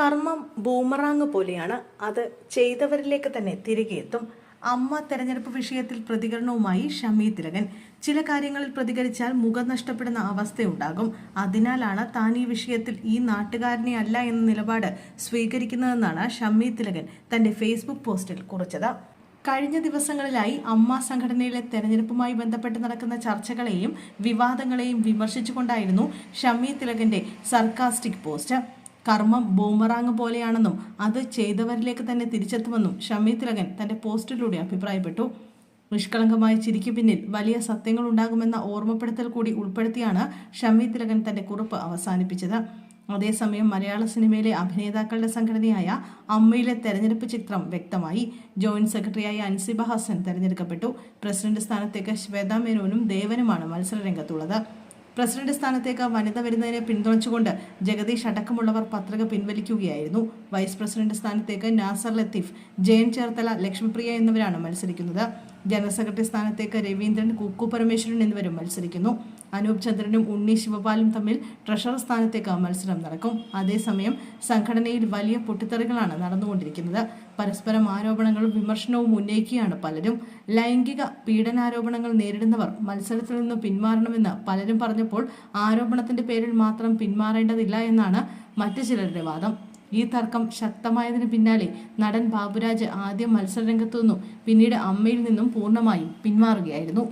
കർമ്മം ബൂമറാങ് പോലെയാണ് അത് ചെയ്തവരിലേക്ക് തന്നെ തിരികെ എത്തും. അമ്മ തെരഞ്ഞെടുപ്പ് വിഷയത്തിൽ പ്രതികരണവുമായി ഷമി തിലകൻ. ചില കാര്യങ്ങളിൽ പ്രതികരിച്ചാൽ മുഖം നഷ്ടപ്പെടുന്ന അവസ്ഥയുണ്ടാകും അതിനാലാണ് താൻ ഈ വിഷയത്തിൽ ഈ നാട്ടുകാരനെ അല്ല എന്ന നിലപാട് സ്വീകരിക്കുന്നതെന്നാണ് ഷമി തിലകൻ തന്റെ ഫേസ്ബുക്ക് പോസ്റ്റിൽ കുറിച്ചത്. കഴിഞ്ഞ ദിവസങ്ങളിലായി അമ്മ സംഘടനയിലെ തെരഞ്ഞെടുപ്പുമായി ബന്ധപ്പെട്ട് നടക്കുന്ന ചർച്ചകളെയും വിവാദങ്ങളെയും വിമർശിച്ചുകൊണ്ടായിരുന്നു ഷമി തിലകന്റെ സർക്കാസ്റ്റിക് പോസ്റ്റ് കർമ്മം ബൂമറാങ് പോലെയാണെന്നും അത് ചെയ്തവരിലേക്ക് തന്നെ തിരിച്ചെത്തുമെന്നും ഷമി തിലകൻ തന്റെ പോസ്റ്റിലൂടെ അഭിപ്രായപ്പെട്ടു. നിഷ്കളങ്കമായ ചിരിക്ക് പിന്നിൽ വലിയ സത്യങ്ങൾ ഉണ്ടാകുമെന്ന ഓർമ്മപ്പെടുത്തൽ കൂടി ഉൾപ്പെടുത്തിയാണ് ഷമി തിലകൻ തന്റെ കുറിപ്പ് അവസാനിപ്പിച്ചത്. അതേസമയം മലയാള സിനിമയിലെ അഭിനേതാക്കളുടെ സംഘടനയായ അമ്മയിലെ തെരഞ്ഞെടുപ്പ് ചിത്രം വ്യക്തമായി. ജോയിന്റ് സെക്രട്ടറിയായ അൻസിബ ഹസൻ തെരഞ്ഞെടുക്കപ്പെട്ടു. പ്രസിഡന്റ് സ്ഥാനത്തേക്ക് ശ്വേതാ മേനോനും ദേവനുമാണ് മത്സരരംഗത്തുള്ളത്. പ്രസിഡന്റ് സ്ഥാനത്തേക്ക് വനിത വരുന്നതിനെ പിന്തുണച്ചുകൊണ്ട് ജഗദീഷ് അടക്കമുള്ളവർ പത്രിക പിൻവലിക്കുകയായിരുന്നു. വൈസ് പ്രസിഡന്റ് സ്ഥാനത്തേക്ക് നാസർ ലത്തീഫ് ജയൻ ചേർത്തല ലക്ഷ്മിപ്രിയ എന്നിവരാണ് മത്സരിക്കുന്നത്. ജനറൽ സെക്രട്ടറി സ്ഥാനത്തേക്ക് രവീന്ദ്രൻ കുക്കു പരമേശ്വരൻ എന്നിവരും മത്സരിക്കുന്നു. അനൂപ് ചന്ദ്രനും ഉണ്ണി ശിവപാലും തമ്മിൽ ട്രഷറർ സ്ഥാനത്തേക്ക് മത്സരം നടക്കും. അതേസമയം സംഘടനയിൽ വലിയ പൊട്ടിത്തെറികളാണ് നടന്നുകൊണ്ടിരിക്കുന്നത്. പരസ്പരം ആരോപണങ്ങളും വിമർശനവും ഉന്നയിക്കുകയാണ് പലരും. ലൈംഗിക പീഡനാരോപണങ്ങൾ നേരിടുന്നവർ മത്സരത്തിൽ നിന്ന് പിന്മാറണമെന്ന് പലരും പറഞ്ഞപ്പോൾ ആരോപണത്തിന്റെ പേരിൽ മാത്രം പിന്മാറേണ്ടതില്ല എന്നാണ് മറ്റു ചിലരുടെ വാദം. ഈ തർക്കം ശക്തമായതിനു പിന്നാലെ നടൻ ബാബുരാജ് ആദ്യം മത്സരരംഗത്തു നിന്നും. പിന്നീട് അമ്മയിൽ നിന്നും പൂർണമായും പിന്മാറുകയായിരുന്നു